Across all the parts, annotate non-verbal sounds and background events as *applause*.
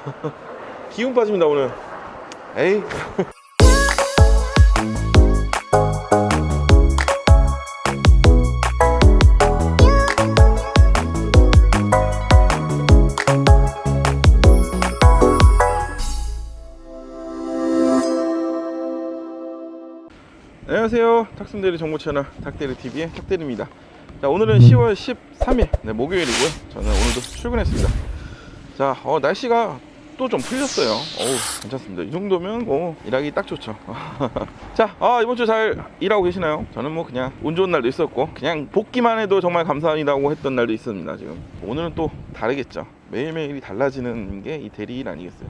*laughs* 기운 빠집니다 오늘. 에이. 안녕하세요. 탁순대리 정보채널 탁대리TV의 탁대리입니다. 자 오늘은 10월 13일 네, 목요일이고요. 저는 오늘도 출근했습니다. 자 어, 날씨가 또좀 풀렸어요. 어우 괜찮습니다. 이 정도면 뭐 일하기 딱 좋죠. *laughs* 자 아, 이번 주 잘 일하고 계시나요? 저는 뭐 그냥 운 좋은 날도 있었고 그냥 복기만 해도 정말 감사합니다고 했던 날도 있습니다 지금. 오늘은 또 다르겠죠. 매일매일이 달라지는 게 이 대리일 아니겠어요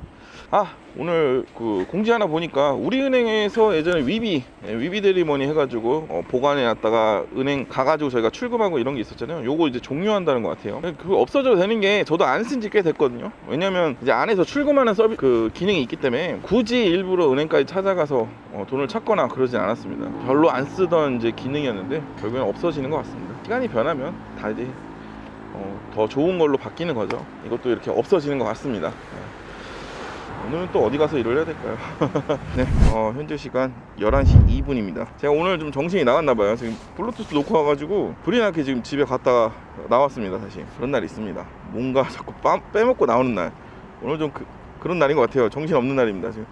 아 오늘 그 공지 하나 보니까 우리은행에서 예전에 위비 예, 위비 대리머니 해가지고 어, 보관해 놨다가 은행 가가지고 저희가 출금하고 이런 게 있었잖아요. 요거 이제 종료한다는 것 같아요. 그거 없어져도 되는 게 저도 안 쓴 지 꽤 됐거든요. 왜냐면 이제 안에서 출금하는 서비 그 기능이 있기 때문에 굳이 일부러 은행까지 찾아가서 어, 돈을 찾거나 그러진 않았습니다. 별로 안 쓰던 이제 기능이었는데 결국엔 없어지는 것 같습니다. 시간이 변하면 다 이제 어, 더 좋은 걸로 바뀌는 거죠. 이것도 이렇게 없어지는 것 같습니다. 네. 오늘은 또 어디 가서 일을 해야 될까요? *laughs* 네, 어, 현재 시간 11시 2분입니다. 제가 오늘 좀 정신이 나갔나봐요. 지금 블루투스 놓고 와가지고 불이 나게 지금 집에 갔다가 나왔습니다. 다시 그런 날 있습니다. 뭔가 *laughs* 자꾸 빠, 빼먹고 나오는 날. 오늘 좀 그, 그런 날인 것 같아요. 정신 없는 날입니다. 지금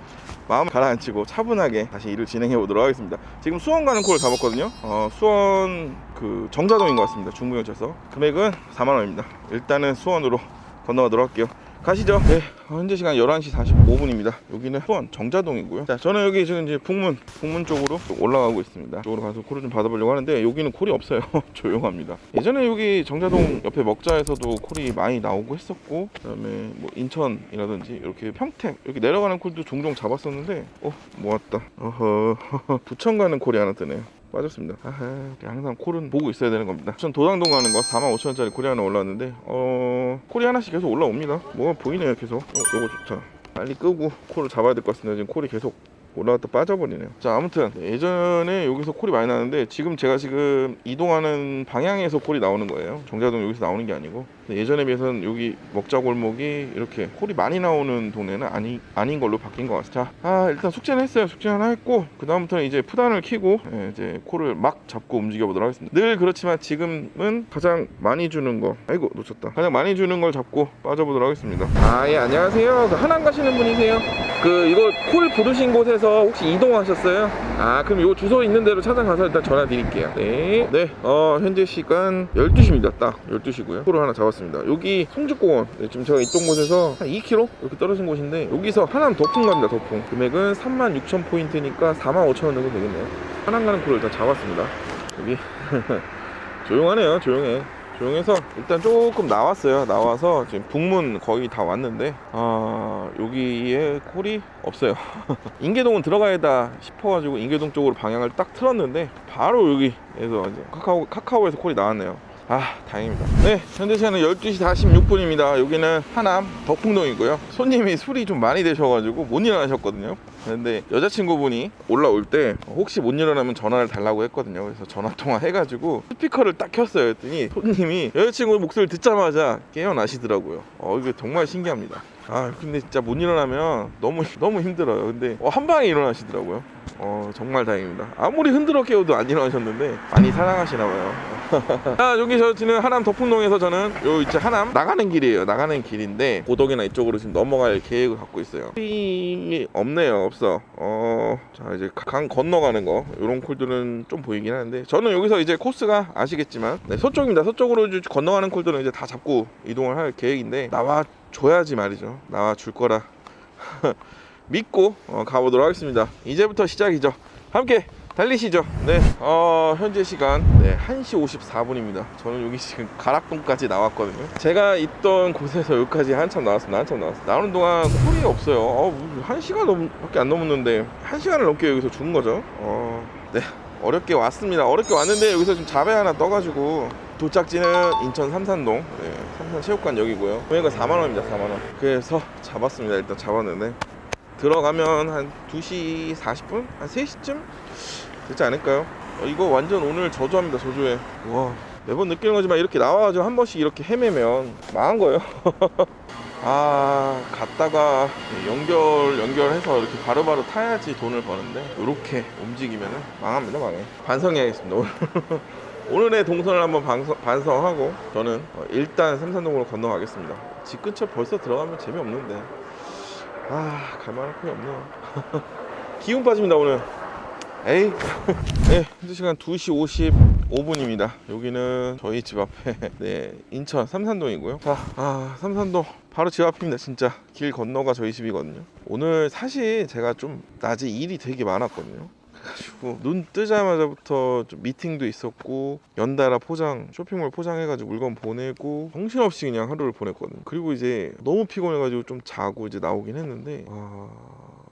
마음 가라앉히고 차분하게 다시 일을 진행해 보도록 하겠습니다. 지금 수원 가는 콜을 잡았거든요. 어, 수원 그 정자동인 것 같습니다. 중부경찰서 금액은 4만 원입니다. 일단은 수원으로 건너가도록 할게요. 가시죠. 네, 현재 시간 11시 45분입니다. 여기는 수원 정자동이고요. 자, 저는 여기 지금 이제 북문, 북문 쪽으로 올라가고 있습니다. 쪽으로 가서 콜을 좀 받아보려고 하는데 여기는 콜이 없어요. *laughs* 조용합니다. 예전에 여기 정자동 옆에 먹자에서도 콜이 많이 나오고 했었고, 그다음에 뭐 인천이라든지 이렇게 평택 이렇게 내려가는 콜도 종종 잡았었는데, 어, 모았다. 어허, *laughs* 부천 가는 콜이 하나 뜨네요. 빠졌습니다. 아하, 항상 콜은 보고 있어야 되는 겁니다. 전 도당동 가는 거 45,000원짜리 콜이 하나 올라왔는데 어 콜이 하나씩 계속 올라옵니다. 뭐가 보이네요 계속. 어 요거 좋다. 빨리 끄고 콜을 잡아야 될 것 같습니다. 지금 콜이 계속 올라갔다 빠져버리네요. 자 아무튼 예전에 여기서 콜이 많이 나는데 지금 제가 지금 이동하는 방향에서 콜이 나오는 거예요. 정자동 여기서 나오는 게 아니고 예전에 비해서는 여기 먹자 골목이 이렇게 콜이 많이 나오는 동네는 아니 아닌 걸로 바뀐 것 같습니다. 자, 아 일단 숙제는 했어요. 숙제 하나 했고 그 다음부터는 이제 푸단을 키고 예, 이제 콜을 막 잡고 움직여 보도록 하겠습니다. 늘 그렇지만 지금은 가장 많이 주는 거 아이고 놓쳤다. 가장 많이 주는 걸 잡고 빠져보도록 하겠습니다. 아 예 안녕하세요. 그 하남 가시는 분이세요? 그 이거 콜 부르신 곳에서 혹시 이동하셨어요? 아 그럼 요 주소 있는 대로 찾아가서 일단 전화 드릴게요. 네. 네. 어 현재 시간 12시입니다. 딱 12시고요. 콜을 하나 잡았습니다. 여기 송죽공원 네, 지금 제가 있던 곳에서 한 2km 이렇게 떨어진 곳인데 여기서 하남 덕풍 갑니다. 덕풍. 금액은 36,000 포인트니까 45,000원 정도 되겠네요. 하남 가는 콜을 일단 잡았습니다. 여기 *laughs* 조용하네요. 조용해. 조용해서 일단 조금 나왔어요. 나와서 지금 북문 거의 다 왔는데 아 여기에 콜이 없어요. *laughs* 인계동은 들어가야다 싶어가지고 인계동 쪽으로 방향을 딱 틀었는데 바로 여기에서 이제 카카오 카카오에서 콜이 나왔네요. 아 다행입니다. 네 현재 시간은 12시 46분입니다. 여기는 하남 덕풍동이고요. 손님이 술이 좀 많이 되셔가지고 못 일어나셨거든요. 근데 여자친구분이 올라올 때 혹시 못 일어나면 전화를 달라고 했거든요. 그래서 전화 통화 해가지고 스피커를 딱 켰어요. 했더니 손님이 여자친구 목소리를 듣자마자 깨어나시더라고요. 어 이게 정말 신기합니다. 아 근데 진짜 못 일어나면 너무 너무 힘들어요. 근데 어, 한 방에 일어나시더라고요. 어 정말 다행입니다. 아무리 흔들어 깨워도 안 일어나셨는데 많이 사랑하시나 봐요. 자 여기 저 지금 하남 덕풍동에서 저는 요 이제 하남 나가는 길이에요. 나가는 길인데 고덕이나 이쪽으로 지금 넘어갈 계획을 갖고 있어요. 콜이 없네요. 없어. 어자 이제 강 건너가는 거 이런 콜들은 좀 보이긴 하는데 저는 여기서 이제 코스가 아시겠지만 네, 서쪽입니다. 서쪽으로 건너가는 콜들은 이제 다 잡고 이동을 할 계획인데 나와 줘야지 말이죠. 나와 줄 거라 *laughs* 믿고 어, 가보도록 하겠습니다. 이제부터 시작이죠. 함께 달리시죠. 네, 어, 현재 시간 네, 1시 54분입니다. 저는 여기 지금 가락동까지 나왔거든요. 제가 있던 곳에서 여기까지 한참 나왔습니다. 한참 나왔어요. 나오는 동안 콜이 없어요. 어, 뭐, 한 시간 넘밖에 안 넘었는데 한 시간을 넘게 여기서 죽은 거죠. 어, 네, 어렵게 왔습니다. 어렵게 왔는데 여기서 지금 자배 하나 떠가지고 도착지는 인천 삼산동 네, 삼산 체육관역이고요. 금액은 4만 원입니다. 4만 원. 그래서 잡았습니다. 일단 잡았는데 들어가면 한 2시 40분? 한 3시쯤? 되지 않을까요? 어, 이거 완전 오늘 저조합니다. 저조해. 와 매번 느끼는 거지만 이렇게 나와가지고 한 번씩 이렇게 헤매면 망한 거예요. *laughs* 아 갔다가 연결 연결해서 이렇게 바로바로 타야지 돈을 버는데 이렇게 움직이면은 망합니다 망해 반성해야겠습니다 오늘 *laughs* 오늘의 동선을 한번 반성, 반성하고 저는 어, 일단 삼산동으로 건너가겠습니다 집 근처 벌써 들어가면 재미없는데 아 갈만한 콩이 없네요 *laughs* 기운 빠집니다 오늘 에이. *laughs* 네 현재 시간 2시 55분입니다. 여기는 저희 집 앞에 *laughs* 네 인천 삼산동이고요. 자 아, 삼산동 바로 집 앞입니다 진짜. 길 건너가 저희 집이거든요. 오늘 사실 제가 좀 낮에 일이 되게 많았거든요. 그래가지고 눈 뜨자마자부터 좀 미팅도 있었고 연달아 포장 쇼핑몰 포장해가지고 물건 보내고 정신없이 그냥 하루를 보냈거든요. 그리고 이제 너무 피곤해가지고 좀 자고 이제 나오긴 했는데 아...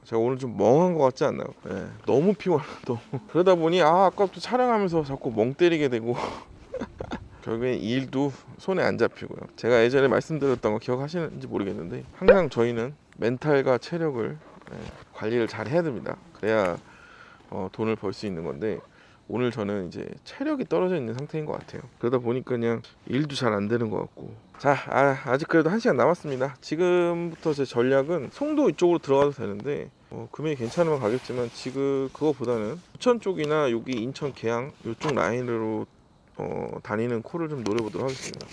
제가 오늘 좀 멍한 것 같지 않나요? 네, 너무 피곤해 *laughs* 너무. 그러다 보니 아 아까부터 촬영하면서 자꾸 멍 때리게 되고. *laughs* 결국엔 이 일도 손에 안 잡히고요. 제가 예전에 말씀드렸던 거 기억하시는지 모르겠는데 항상 저희는 멘탈과 체력을 네, 관리를 잘 해야 됩니다. 그래야 어, 돈을 벌 수 있는 건데 오늘 저는 이제 체력이 떨어져 있는 상태인 것 같아요. 그러다 보니까 그냥 일도 잘 안 되는 것 같고. 자 아, 직 그래도 한 시간 남았습니다. 지금부터 제 전략은 송도 이쪽으로 들어가도 되는데 어, 금액이 괜찮으면 가겠지만 지금 그거보다는 부천 쪽이나 여기 인천 계양 이쪽 라인으로 어, 다니는 코를 좀 노려보도록 하겠습니다.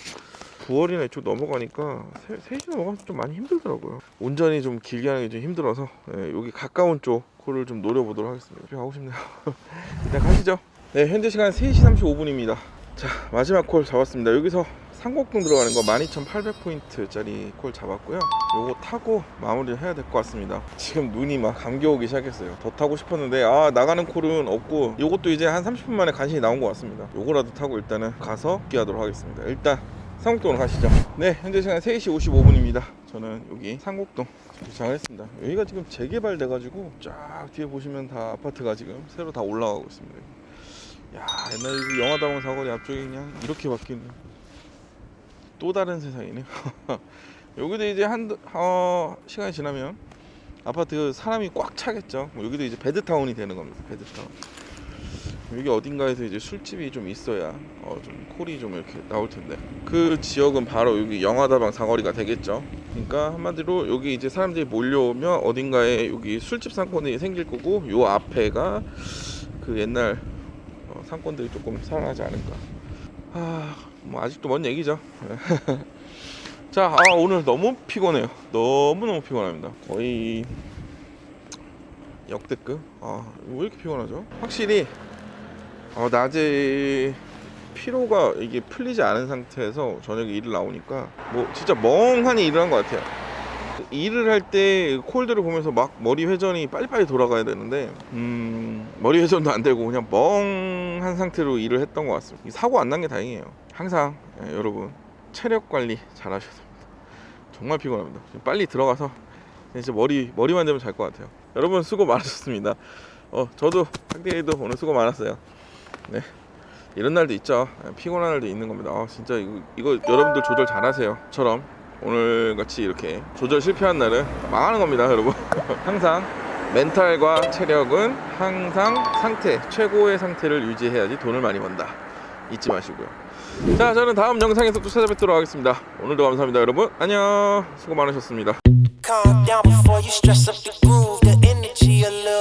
9월이나 이쪽 넘어가니까 3 시 넘어가서 좀 많이 힘들더라고요. 운전이 좀 길게 하는 게 좀 힘들어서 예, 여기 가까운 쪽 코를 좀 노려보도록 하겠습니다. 가고 싶네요. *laughs* 일단 가시죠. 네 현재 시간 3시 35분입니다. 자 마지막 콜 잡았습니다. 여기서 상곡동 들어가는 거 12,800포인트짜리 콜 잡았고요. 요거 타고 마무리를 해야 될 것 같습니다. 지금 눈이 막 감겨오기 시작했어요. 더 타고 싶었는데 아 나가는 콜은 없고 요것도 이제 한 30분 만에 간신히 나온 것 같습니다. 요거라도 타고 일단은 가서 기하도록 하겠습니다. 일단 상곡동으로 가시죠. 네 현재 시간 3시 55분입니다 저는 여기 상곡동 도착을 했습니다. 여기가 지금 재개발 돼 가지고 쫙 뒤에 보시면 다 아파트가 지금 새로 다 올라가고 있습니다. 야 옛날에 그 영화다방 사거리 앞쪽이 그냥 이렇게 바뀌는 또 다른 세상이네. *laughs* 여기도 이제 한 어, 시간이 지나면 아파트 사람이 꽉 차겠죠? 뭐 여기도 이제 베드타운이 되는 겁니다 베드타운 여기 어딘가에서 이제 술집이 좀 있어야 어, 좀 콜이 좀 이렇게 나올 텐데 그 지역은 바로 여기 영화다방 사거리가 되겠죠 그러니까 한마디로 여기 이제 사람들이 몰려오면 어딘가에 여기 술집 상권이 생길 거고 요 앞에가 그 옛날 어, 상권들이 조금 살아나지 않을까 아, 뭐 아직도 먼 얘기죠. *laughs* 자, 아, 오늘 너무 피곤해요. 너무 너무 피곤합니다. 거의 역대급. 아, 왜 이렇게 피곤하죠? 확실히 어, 낮에 피로가 이게 풀리지 않은 상태에서 저녁에 일을 나오니까 뭐 진짜 멍하니 일을 한 것 같아요. 일을 할 때 콜드를 보면서 막 머리 회전이 빨리빨리 돌아가야 되는데 음 머리 회전도 안 되고 그냥 멍한 상태로 일을 했던 것 같습니다. 사고 안 난 게 다행이에요. 항상 예, 여러분 체력 관리 잘 하셔야 됩니다. 정말 피곤합니다. 빨리 들어가서 이제 머리 머리만 되면 잘 것 같아요. 여러분 수고 많으셨습니다. 어 저도 학대리도 오늘 수고 많았어요 네 이런 날도 있죠 예, 피곤한 날도 있는 겁니다 아 진짜 이거, 이거 여러분들 조절 잘 하세요 처럼 오늘 같이 이렇게 조절 실패한 날은 망하는 겁니다, 여러분. *laughs* 항상 멘탈과 체력은 항상 상태, 최고의 상태를 유지해야지 돈을 많이 번다. 잊지 마시고요. 자, 저는 다음 영상에서 또 찾아뵙도록 하겠습니다. 오늘도 감사합니다, 여러분. 안녕. 수고 많으셨습니다. Calm down before you stress up the groove. The energy a